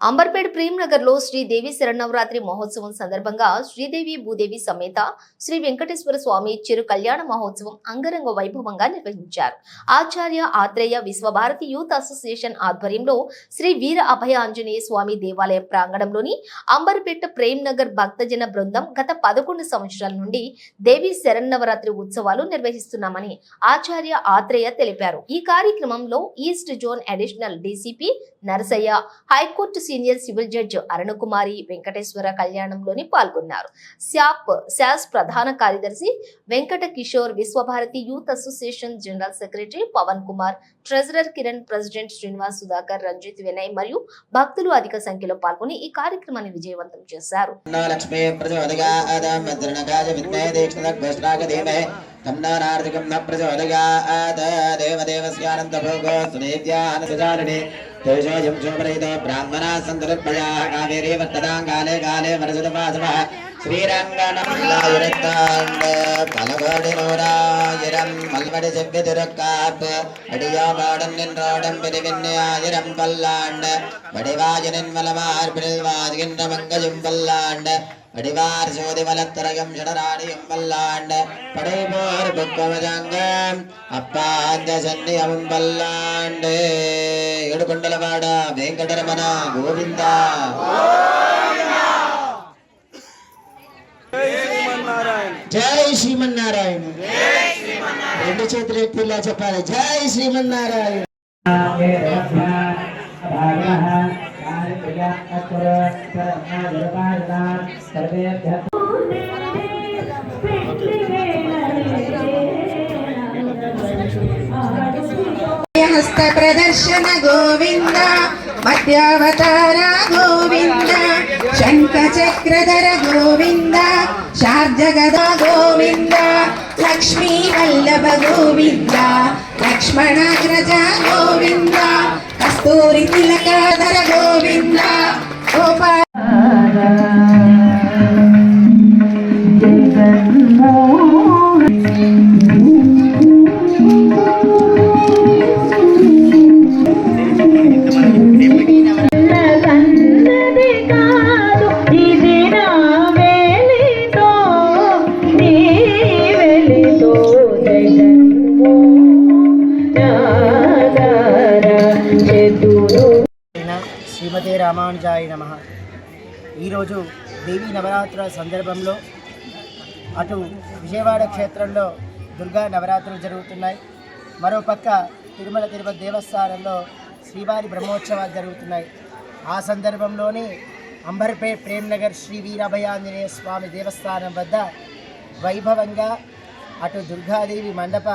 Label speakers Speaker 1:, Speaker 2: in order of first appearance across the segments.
Speaker 1: అంబర్పేట్ ప్రేమ్నగర్లో శ్రీదేవి శరణవరాత్రి మహోత్సవం సందర్భంగా శ్రీదేవి భూదేవి సమేత శ్రీ వెంకటేశ్వర స్వామి చిరు కళ్యాణ మహోత్సవం అంగరంగ వైభవంగా నిర్వహించారు. ఆచార్య ఆత్రేయ విశ్వభారతి యూత్ అసోసియేషన్ ఆధ్వర్యంలో శ్రీ వీర అభయ ఆంజనేయ స్వామి దేవాలయ ప్రాంగణంలోని అంబర్పేట ప్రేమ్నగర్ భక్తజన బృందం గత పదకొండు సంవత్సరాల నుండి దేవి శరణవరాత్రి ఉత్సవాలు నిర్వహిస్తున్నామని ఆచార్య ఆత్రేయ తెలిపారు. ఈ కార్యక్రమంలో east zone additional DCP Narasaiah high court senior civil judge Arunakumari Venkateswara కళ్యాణంలోని పాల్గొన్నారు. శాప్ శాస్ ప్రధాన కార్యదర్శి Venkata Kishore Vishwabharati youth association general secretary Pawan Kumar treasurer Kiran president Srinivas Sudhakar Ranjith Vinay మరియు భక్తులు అధిక సంఖ్యలో పాల్గొని ఈ కార్యక్రమాన్ని విజయవంతం చేశారు.
Speaker 2: లక్ష్మీ న तेषायं चोपरयितो ब्राह्मणाः सन्तरुत्पयाः कावेरे वर्ततां काले काले वरसुतपासवः। ஸ்ரீரங்கனோராயிரம் மல்வடி செவ்வி திருக்காப்பு அடியோபாடும் நின்றோடும் பிரிவின் ஆயிரம் பல்லாண்டு வடிவாயனின் மலமார் பிரிவாகின்ற மங்கையும் பல்லாண்டு அடிவார் சோதி வலத்துறையும் சுடராடியும் வல்லாண்ட படைபோர் புக்கமஜாங்கம் அப்பாந்த சன்னியமும் வல்லாண்டு. எடுக்கொண்டலவாடா வெங்கடரமனா கோவிந்தா. జై శ్రీమన్నారాయణ రెండు చేతులు ఎత్తిలా చెప్పాలి జై శ్రీమన్నారాయణ
Speaker 3: హస్త ప్రదర్శన గోవింద మధ్యావతార గోవింద శంఖ చక్రధర గోవింద శార్జగద గోవింద లక్ష్మీ వల్లభ గోవింద లక్ష్మణాగ్రజ గోవింద కస్తూరి తిలకాధర గోవింద గోపాల
Speaker 4: శ్రీమతి రామానుజాయ నమ. ఈరోజు దేవీ నవరాత్రుల సందర్భంలో అటు విజయవాడ క్షేత్రంలో దుర్గా నవరాత్రులు జరుగుతున్నాయి. మరోపక్క తిరుమల తిరుపతి దేవస్థానంలో శ్రీవారి బ్రహ్మోత్సవాలు జరుగుతున్నాయి. ఆ సందర్భంలోనే అంబర్పేట్ ప్రేమ్నగర్ శ్రీ వీరభయాంజనేయ స్వామి దేవస్థానం వద్ద వైభవంగా అటు దుర్గాదేవి మండప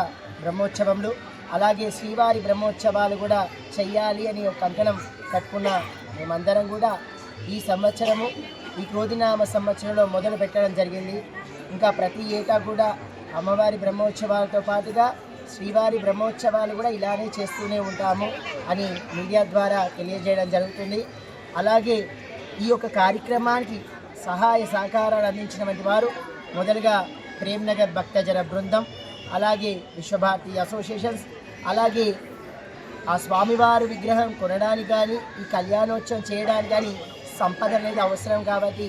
Speaker 4: బ్రహ్మోత్సవములు అలాగే శ్రీవారి బ్రహ్మోత్సవాలు కూడా చెయ్యాలి అని ఒక కంకణం కట్టుకున్న మేమందరం కూడా ఈ సంవత్సరము ఈ క్రోధినామ సంవత్సరంలో మొదలు పెట్టడం జరిగింది. ఇంకా ప్రతి ఏటా కూడా అమ్మవారి బ్రహ్మోత్సవాలతో పాటుగా శ్రీవారి బ్రహ్మోత్సవాలు కూడా ఇలానే చేస్తూనే ఉంటాము అని మీడియా ద్వారా తెలియజేయడం జరుగుతుంది. అలాగే ఈ యొక్క కార్యక్రమానికి సహాయ సహకారాలు అందించినటువంటి వారు మొదలుగా ప్రేమ్నగర్ భక్తజన బృందం అలాగే విశ్వభారతి అసోసియేషన్స్ అలాగే ఆ స్వామివారి విగ్రహం కొనడానికి కానీ ఈ కళ్యాణోత్సవం చేయడానికి కానీ సంపద అనేది అవసరం కాబట్టి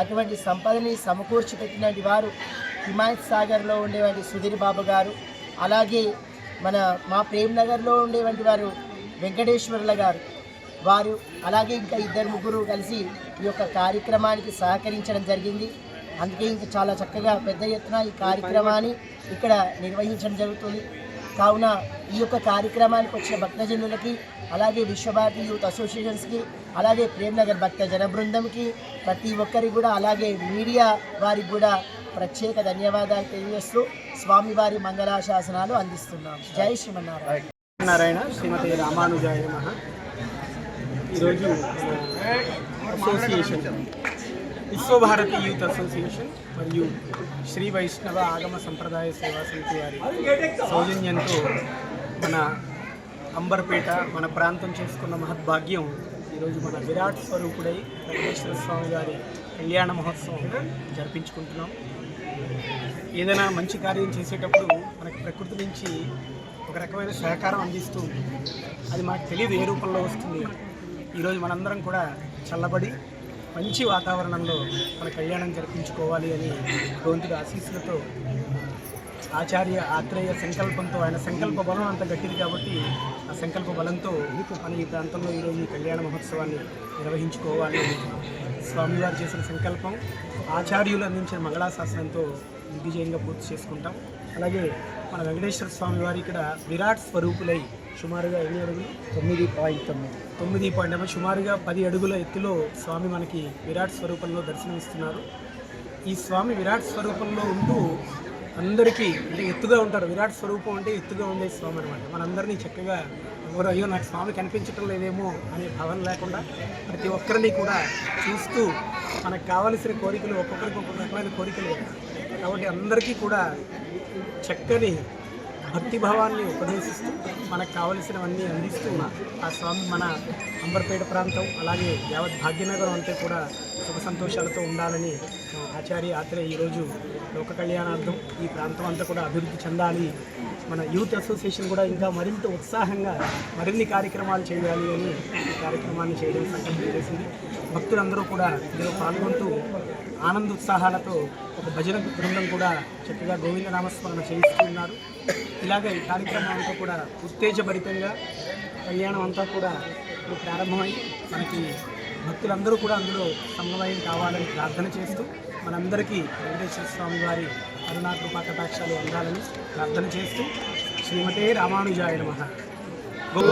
Speaker 4: అటువంటి సంపదని సమకూర్చి పెట్టినటువంటి వారు హిమాయత్ సాగర్లో ఉండేవంటి సుధీర్ బాబు గారు అలాగే మన మా ప్రేమ్ నగర్లో ఉండేటువంటి వారు వెంకటేశ్వర్ల గారు వారు అలాగే ఇంకా ఇద్దరు ముగ్గురు కలిసి ఈ యొక్క కార్యక్రమానికి సహకరించడం జరిగింది. అందుకే ఇంకా చాలా చక్కగా పెద్ద ఎత్తున ఈ కార్యక్రమాన్ని ఇక్కడ నిర్వహించడం జరుగుతుంది. కావున ఈ యొక్క కార్యక్రమానికి వచ్చిన భక్తజనులకి అలాగే విశ్వభారతి యూత్ అసోసియేషన్స్కి అలాగే ప్రేమ్నగర్ భక్త జన బృందంకి ప్రతి ఒక్కరికి కూడా అలాగే మీడియా వారికి కూడా ప్రత్యేక ధన్యవాదాలు తెలియజేస్తూ స్వామివారి మంగళాశాసనాలు అందిస్తున్నాం. జై శ్రీమన్నారాయణ.
Speaker 5: నారాయణ శ్రీమతి రామానుజాయ ఈరోజు అసోసియేషన్. విశ్వభారతి యూత్ అసోసియేషన్ మరియు శ్రీ వైష్ణవ ఆగమ సంప్రదాయ సేవా సమితి వారి సౌజన్యంతో మన అంబర్పేట మన ప్రాంతం చేసుకున్న మహద్భాగ్యం ఈరోజు మన విరాట్ స్వరూపుడై వెంకటేశ్వర స్వామి గారి కళ్యాణ మహోత్సవం జరిపించుకుంటున్నాం. ఏదైనా మంచి కార్యం చేసేటప్పుడు మనకి ప్రకృతి నుంచి ఒక రకమైన సహకారం అందిస్తూ అది మనకు తెలియదు ఏ రూపంలో వస్తుంది. ఈరోజు మనందరం కూడా చల్లబడి మంచి వాతావరణంలో మన కళ్యాణం జరిపించుకోవాలి అని భగవంతుడి ఆశీస్సులతో ఆచార్య ఆత్రేయ సంకల్పంతో ఆయన సంకల్ప బలం అంత గట్టిది కాబట్టి ఆ సంకల్ప బలంతో మన ఈ ప్రాంతంలో ఈరోజు ఈ కళ్యాణ మహోత్సవాన్ని నిర్వహించుకోవాలి స్వామివారు చేసిన సంకల్పం. ఆచార్యులు అందించిన మంగళాశాసనంతో దిగ్విజయంగా పూర్తి చేసుకుంటాం. అలాగే మన వెంకటేశ్వర స్వామి వారి ఇక్కడ విరాట్ స్వరూపులై సుమారుగా ఎన్ని అడుగులు?
Speaker 4: తొమ్మిది పాయింట్ తొమ్మిది.
Speaker 5: తొమ్మిది పాయింట్ అంటే సుమారుగా పది అడుగుల ఎత్తులో స్వామి మనకి విరాట్ స్వరూపంలో దర్శనమిస్తున్నారు. ఈ స్వామి విరాట్ స్వరూపంలో ఉంటూ అందరికీ అంటే ఎత్తుగా ఉంటారు. విరాట్ స్వరూపం అంటే ఎత్తుగా ఉండే స్వామి అనమాట మనందరినీ చక్కగా ఎవరు అయ్యో నాకు స్వామి కనిపించటం లేదేమో అనే భావన లేకుండా ప్రతి ఒక్కరిని కూడా చూస్తూ మనకు కావలసిన కోరికలు ఒక్కొక్కరికి ఒక్కొక్క రకమైన కోరికలు. కాబట్టి అందరికీ కూడా చక్కని భక్తి భావాన్ని ఉపదేశిస్తూ మనకు కావలసినవన్నీ అందిస్తూ ఆ స్వామి మన అంబర్పేట ప్రాంతం అలాగే యావత్ భాగ్యనగరం అంతా కూడా సుఖ సంతోషాలతో ఉండాలని ఆచార్య ఆత్రేయ ఈరోజు లోక కళ్యాణార్థం ఈ ప్రాంతం అంతా కూడా అభివృద్ధి చెందాలి. మన యూత్ అసోసియేషన్ కూడా ఇంకా మరింత ఉత్సాహంగా మరిన్ని కార్యక్రమాలు చేయాలి అని ఈ కార్యక్రమాన్ని చేయడం సంకల్పం చేసింది. భక్తులందరూ కూడా ఇందులో పాల్గొంటూ ఆనందోత్సాహాలతో ఒక భజన బృందం కూడా చక్కగా గోవింద నామస్మరణ చేయిస్తున్నారు. ఇలాగే ఈ కార్యక్రమం అంతా కూడా ఉత్తేజభరితంగా కళ్యాణం అంతా కూడా ఇప్పుడు ప్రారంభమై మనకి భక్తులందరూ కూడా అందులో సమన్వయం కావాలని ప్రార్థన చేస్తూ మనందరికీ వెంకటేశ్వర స్వామి వారి కరుణా కటాక్షాలు అందాలని ప్రార్థన చేస్తూ శ్రీమతే రామానుజాయ మహా గో